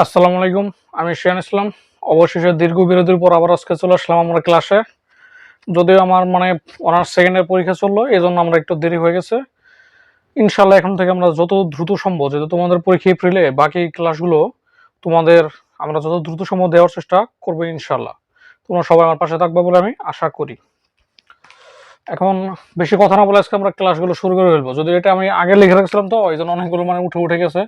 আসসালামু আলাইকুম, আমি শিয়ান ইসলাম। অবশেষে দীর্ঘ বিরতির পর আবার আজকে চলে আসলাম আমরা ক্লাসে। যদিও আমার মানে অনার্স সেকেন্ডের পরীক্ষা চলল এই জন্য আমরা একটু দেরি হয়ে গেছে। ইনশাল্লাহ এখন থেকে আমরা যত দ্রুত সম্ভব, যেহেতু তোমাদের পরীক্ষা এপ্রিলে, বাকি ক্লাসগুলো তোমাদের আমরা যত দ্রুত সম্ভব দেওয়ার চেষ্টা করব ইনশাল্লাহ তোমরা সবাই আমার পাশে থাকবে বলে আমি আশা করি। এখন বেশি কথা না বলে আজকে আমরা ক্লাসগুলো শুরু করে ফেলব। যদি এটা আমি আগে লিখে রাখছিলাম তো এই জন্য অনেকগুলো মানে উঠে উঠে গেছে।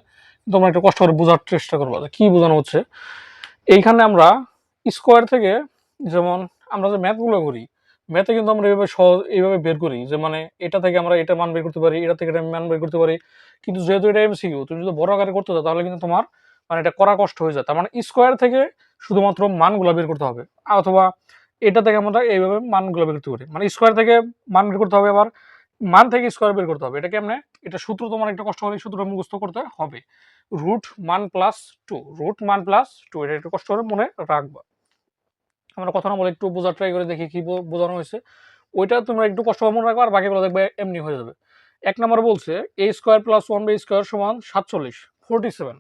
তোমরা একটু কষ্ট করে বোঝার চেষ্টা করব যে কি বোঝানো হচ্ছে। এইখানে আমরা স্কোয়ার থেকে যেমন আমরা যে ম্যাথগুলো করি ম্যাথে কিন্তু আমরা এইভাবে সহজ এইভাবে বের করি যে মানে এটা থেকে আমরা এটা মান বের করতে পারি, এটা থেকে এটা মান বের করতে পারি। কিন্তু যেহেতু এটা এমসিকিউ তুমি যদি বড় আকারে করতে চাও তাহলে কিন্তু তোমার মানে এটা করা কষ্ট হয়ে যায়। তার মানে স্কোয়ার থেকে শুধুমাত্র মানগুলো বের করতে হবে। অথবা এটা থেকে আমরা এইভাবে মানগুলো বের করতে পারি। মানে স্কোয়ার থেকে মান বের করতে হবে আবার মান থেকে স্কোয়ার বের করতে হবে। এটা কেমনে? এটা সূত্র তোমার একটা কষ্ট এই সূত্রটা মুখস্থ করতে হবে। রুট মান প্লাস টু রুট মান প্লাস টু এটা একটু কষ্ট করে মনে রাখবা। আমরা কথা না বলে একটু বোঝার ট্রাই করে দেখি কি বোঝানো হয়েছে। ওইটা তোমরা একটু কষ্ট মনে রাখবা আর বাকিগুলো দেখবে এমনি হয়ে যাবে। এক নম্বর বলছে a square plus one by square সমান সাতচল্লিশ ফোরটি সেভেন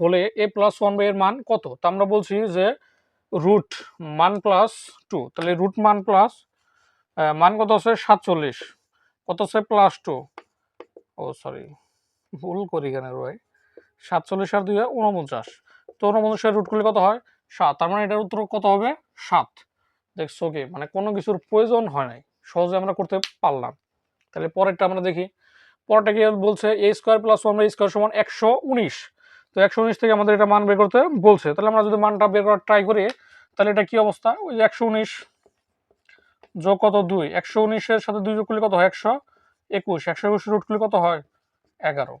হলে এ প্লাস ওয়ান বাই এর মান কত? তা আমরা বলছি যে রুট মান প্লাস টু তাহলে রুট মান প্লাস মান কত আছে? সাতচল্লিশ। কত আছে প্লাস টু ও সরি ভুল করি এখানে রয় সাতচল্লিশ আর দুই উনপঞ্চাশ তো উনপঞ্চাশের রুট করলে কত হয়? সাত। তার মানে এটার উত্তর কত হবে? সাত। দেখছ কি? মানে কোনো কিছুর প্রয়োজন হয় নাই। সহজে আমরা করতে পারলাম। তাহলে পরেরটা আমরা দেখি। পরেরটা কি বলছে? A square plus one by square সমান একশো উনিশ। তো একশো উনিশ থেকে আমাদের এটা মান বের করতে বলছে। তাহলে আমরা যদি মানটা বের করার ট্রাই করি, তাহলে এটা কি অবস্থা? ওই একশো উনিশ। যোগ কত দুই? একশো উনিশের সাথে দুই যোগ করলে কত হয়? একশো একুশ। একশো একুশ রুট করলে কত হয়? এগারো।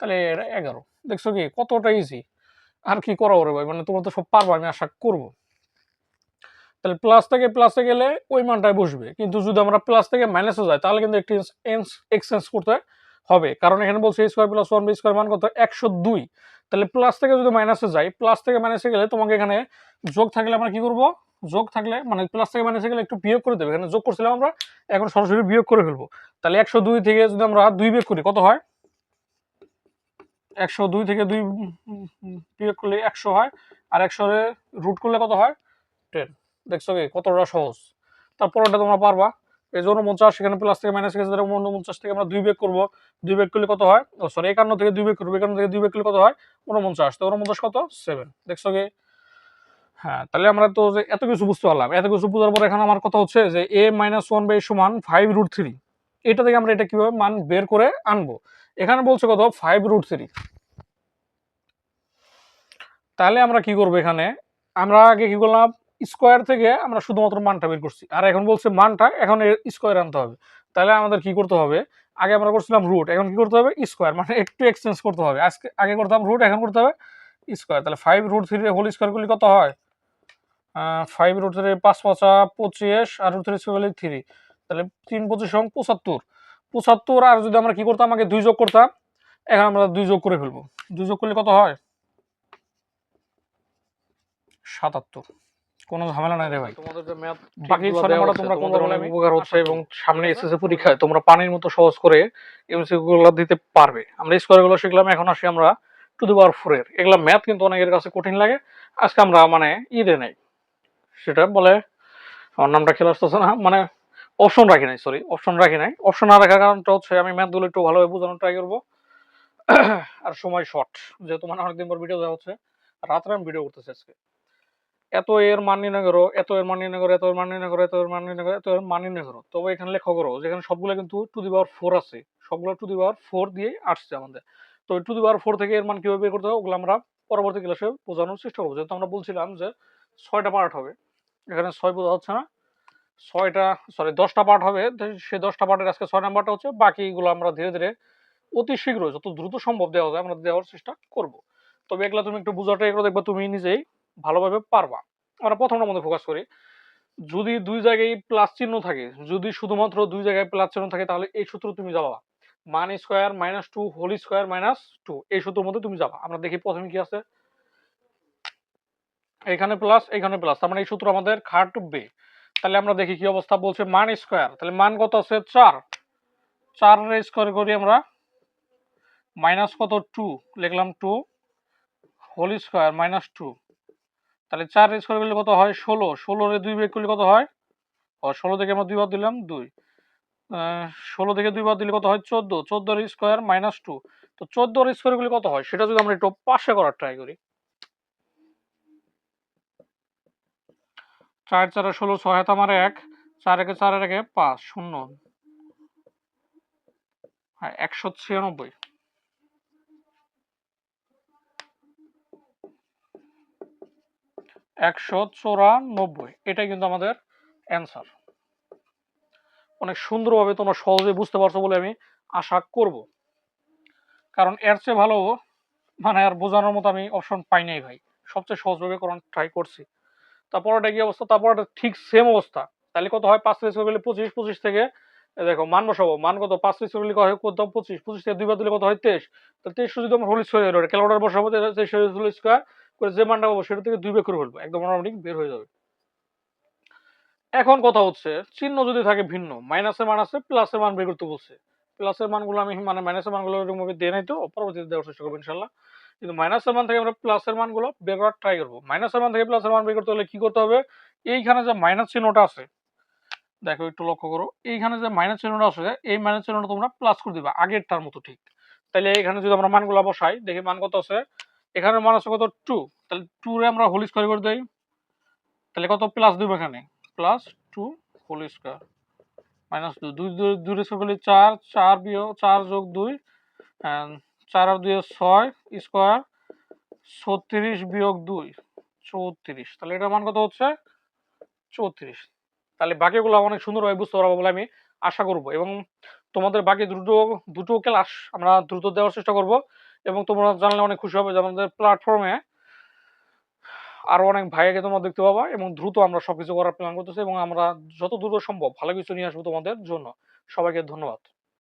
তাহলে এগারো। দেখছ কি? কতটা ইজি আর কি করা ওরে ভাই? মানে তোমরা তো সব পারব, আমি আশা করব। তাহলে প্লাস থেকে প্লাসে গেলে ওই মানটায় বসবে। কিন্তু যদি আমরা প্লাস থেকে মাইনাসে যাই, তাহলে কিন্তু একটি এক্সচেঞ্জ করতে হবে। কারণ এখানে বলছে square plus one B square মান কত? একশো দুই। তাহলে প্লাস থেকে যদি মাইনাসে যাই প্লাস থেকে মাইনাসে গেলে তোমাকে এখানে যোগ থাকলে আমরা কি করব? যোগ থাকলে মানে প্লাস থেকে মাইনাসে গেলে একটু বিয়োগ করে দেবে। এখানে যোগ করছিলাম আমরা, এখন সরাসরি বিয়োগ করে ফেলব। তাহলে একশো দুই থেকে যদি আমরা দুই বিয়োগ করি, কত হয়? একশো দুই থেকে দুই বিয়োগ করলে একশো হয়, আর একশো রুট করলে কত হয়? টেন দেখছ কি, কতটা সহজ। তারপরটা তোমরা পারবা। যে উনপঞ্চাশ সেখানে প্লাস থেকে মাইনাস গেছে উনপঞ্চাশ থেকে আমরা দুই বেগ করব। দুই বেগ করলে কত হয়? সরি একান্ন থেকে দুই বেগ করব। একান্ন থেকে দুই বেগ করলে কত হয়? উনপঞ্চাশ। তো উনপঞ্চাশ কত? সেভেন দেখছ কি? হ্যাঁ তাহলে আমরা তো যে এত কিছু বুঝতে পারলাম। এত কিছু বোঝার পর এখানে আমার কথা হচ্ছে যে এ মাইনাস ওয়ান বাই সমান ফাইভ রুট থ্রি এটা থেকে আমরা এটা কীভাবে মান বের করে আনব? এখানে বলছে কত? ফাইভ রুট থ্রি তাহলে আমরা কি করব এখানে? আমরা আগে কি করলাম? স্কোয়ার থেকে আমরা শুধুমাত্র মানটা বের করছি। আর এখন বলছে মানটা এখন স্কোয়ার আনতে হবে। তাহলে আমাদের কি করতে হবে? আগে আমরা করছিলাম রুট এখন কি করতে হবে? স্কোয়ার মানে একটু এক্সচেঞ্জ করতে হবে। আজকে, আগে করতাম রুট এখন করতে হবে স্কোয়ার। তাহলে five root three whole square করলে কত হয়? ফাইভ রুট থ্রি পাঁচ পাঁচা পঁচিশ, আর রুট থ্রি স্কোয়ার থ্রি তাহলে তিন পঁচিশ সং পঁচাত্তর। পঁচাত্তর, আর যদি আমরা কি করতাম? আগে দুই যোগ করতাম। এখন আমরা দুই যোগ করে ফেলব। দুই যোগ করলে কত হয়? সাতাত্তর। কোনো ঝামেলা নাই রে ভাই। বাকি তোমরা বলে উপকার হচ্ছে এবং সামনে এসএসসি পরীক্ষায় তোমরা পানির মতো সহজ করে এমসিকিউ গুলো দিতে পারবে। আমরা শিখলাম এখন আসি আমরা টু দি পাওয়ার এগুলা ম্যাথ কিন্তু অনেকের কাছে কঠিন লাগে। আজকে আমরা মানে ইদে নেই। সেটা বলে আমার নামটা খেলে আসতেছে না। মানে অপশন রাখি নাই সরি অপশন রাখি নাই। অপশন না রাখার কারণটা হচ্ছে আমি ম্যাথগুলো একটু ভালোভাবে বোঝানোর ট্রাই করব। আর সময় শর্ট যেহেতু মানে অনেকদিন পর ভিডিও দেওয়া হচ্ছে। রাত্রে আমি ভিডিও করতেছি আজকে। এত এর মান নির্ণয় করো, এত এর মান নির্ণয় করো, এত এর মান নির্ণয় করো, এত এর মান নির্ণয় করো, এত এর মান নির্ণয় করো। তবে এখানে লেখা করো, যেখানে সবগুলো কিন্তু টু দি পাওয়ার ফোর আছে। সবগুলো টু দি পাওয়ার ফোর দিয়ে আসছে আমাদের। তো টু দি পাওয়ার ফোর থেকে এর মান কীভাবে বের করতে হবে ওগুলো আমরা পরবর্তী ক্লাসে বোঝানোর চেষ্টা করব। যেহেতু আমরা বলছিলাম যে ছয়টা পার্ট হবে, এখানে ছয় বোঝা হচ্ছে না। ছয়টা সরি দশটা পার্ট হবে সেই দশটা পার্টের আজকে ছয় নাম্বারটা হচ্ছে, বাকিগুলো আমরা ধীরে ধীরে অতি শীঘ্র যত দ্রুত সম্ভব দেওয়া যায়, আমরা দেওয়ার চেষ্টা করব। তবে এগুলো তুমি একটু বোঝাটা এগুলো দেখবা তুমি নিজেই ভালোভাবে পারবা। আমরা প্রথমটার মধ্যে ফোকাস করি। যদি দুই জায়গায় প্লাস চিহ্ন থাকে, যদি শুধুমাত্র দুই জায়গায় প্লাস চিহ্ন থাকে, তাহলে এই সূত্র তুমি যাবা। মান square minus two whole square minus two এই সূত্রের মধ্যে তুমি যাবা। আমরা দেখি প্রথমে কি আছে। এখানে প্লাস এখানে প্লাস তার মানে এই সূত্র আমাদের খাট বে তাহলে আমরা দেখি কি অবস্থা বলছে মান স্কোয়ার তাহলে মান কত আছে? চার। চার স্কোয়ার করি আমরা। মাইনাস কত? টু লিখলাম two whole square minus two তাহলে চার স্কোয়ার করলে কত হয়? ষোলো। ষোলোরে দুই বেগ করলে কত হয়? ও, ষোলো থেকে আমরা দুই বার দিলাম দুই। ষোলো থেকে দুই বার দিলে কত হয়? চোদ্দ। চোদ্দোর স্কোয়ার মাইনাস টু। তো চোদ্দোর স্কোয়ার গুলি কত হয়? সেটা যদি আমরা একটু পাশে করার ট্রাই করি। চার, চারে ষোলো, ছয় হাত আমার এক। চার একে চার একে পাঁচ, শূন্য। হ্যাঁ একশো ছিয়ানব্বই। একশো চৌরানব্বই। এটাই কিন্তু আমাদের অ্যান্সার অনেক সুন্দরভাবে তোমরা সহজে বুঝতে পারছ বলে আমি আশা করব। কারণ এর চেয়ে ভালো মানে আর বোঝানোর মতো আমি অপশন পাই নাই ভাই। সবচেয়ে সহজভাবে করার ট্রাই করছি। তারপরটা কি অবস্থা? তারপরটা ঠিক সেম অবস্থা। তাহলে কত হয়? পাঁচ রেস গেলে পঁচিশ পঁচিশ থেকে দেখো, মান বসাবো। মান কত? পাঁচ রেস গেলে হয়? কত? পঁচিশ। পঁচিশ থেকে দুইবার দিলে কত হয়? তেইশ। তাহলে তেইশ যদি আমরা হোল স্কোয়ার ক্যালোটার বসাবো তেইশ হোল স্কোয়ার করে যে মানটা পাবো সেটা থেকে দুই বের করে ফেলব, একদম অটোমেটিক বের হয়ে যাবে। এখন কথা হচ্ছে, চিহ্ন যদি থাকে ভিন্ন মাইনাসের মান আছে প্লাসের মান বের করতে বলছে। প্লাসের মানগুলো আমি মানে মাইনাসের মানগুলো এরকমভাবে দিয়ে নাই তো, পরবর্তীতে দেওয়ার চেষ্টা করব ইনশাল্লাহ কিন্তু মাইনাসের মান থেকে আমরা প্লাসের মানগুলো বের করার ট্রাই করব। মাইনাসের মান থেকে প্লাসের মান বের করতে হলে কি করতে হবে? এইখানে যে মাইনাস চিহ্নটা আছে, দেখো একটু লক্ষ্য করো, এইখানে যে মাইনাস চিহ্নটা আছে, এই মাইনাস চিহ্নটা তোমরা প্লাস করে দিবা, আগেরটার মতো ঠিক। তাহলে এখানে যদি আমরা মানগুলো বসাই, দেখি মান কত আছে? এখানে মান আছে কত টু তাহলে টু রে আমরা হোল স্কোয়ার করে দিই। তাহলে কত প্লাস দিব এখানে? Plus two whole square minus দুই দুই দুই স্কোয়ার করলে চার চার বিয়োগ, চার যোগ দুই চার আর দুই ছয় স্কোয়ার ছত্রিশ বিয়োগ দুই, চৌত্রিশ। তাহলে এটার মান কত হচ্ছে? চৌত্রিশ। তাহলে বাকিগুলো অনেক সুন্দরভাবে বুঝতে পারব বলে আমি আশা করব। এবং তোমাদের বাকি দুটো দুটো ক্লাস আমরা দ্রুত দেওয়ার চেষ্টা করব। এবং তোমরা জানলে অনেক খুশি হবে যে আমাদের প্ল্যাটফর্মে আরও অনেক ভাইয়াকে তোমরা দেখতে পাবা এবং দ্রুত আমরা সবকিছু করার প্ল্যান করতেছি এবং আমরা যত দ্রুত সম্ভব ভালো কিছু নিয়ে আসব তোমাদের জন্য। সবাইকে ধন্যবাদ।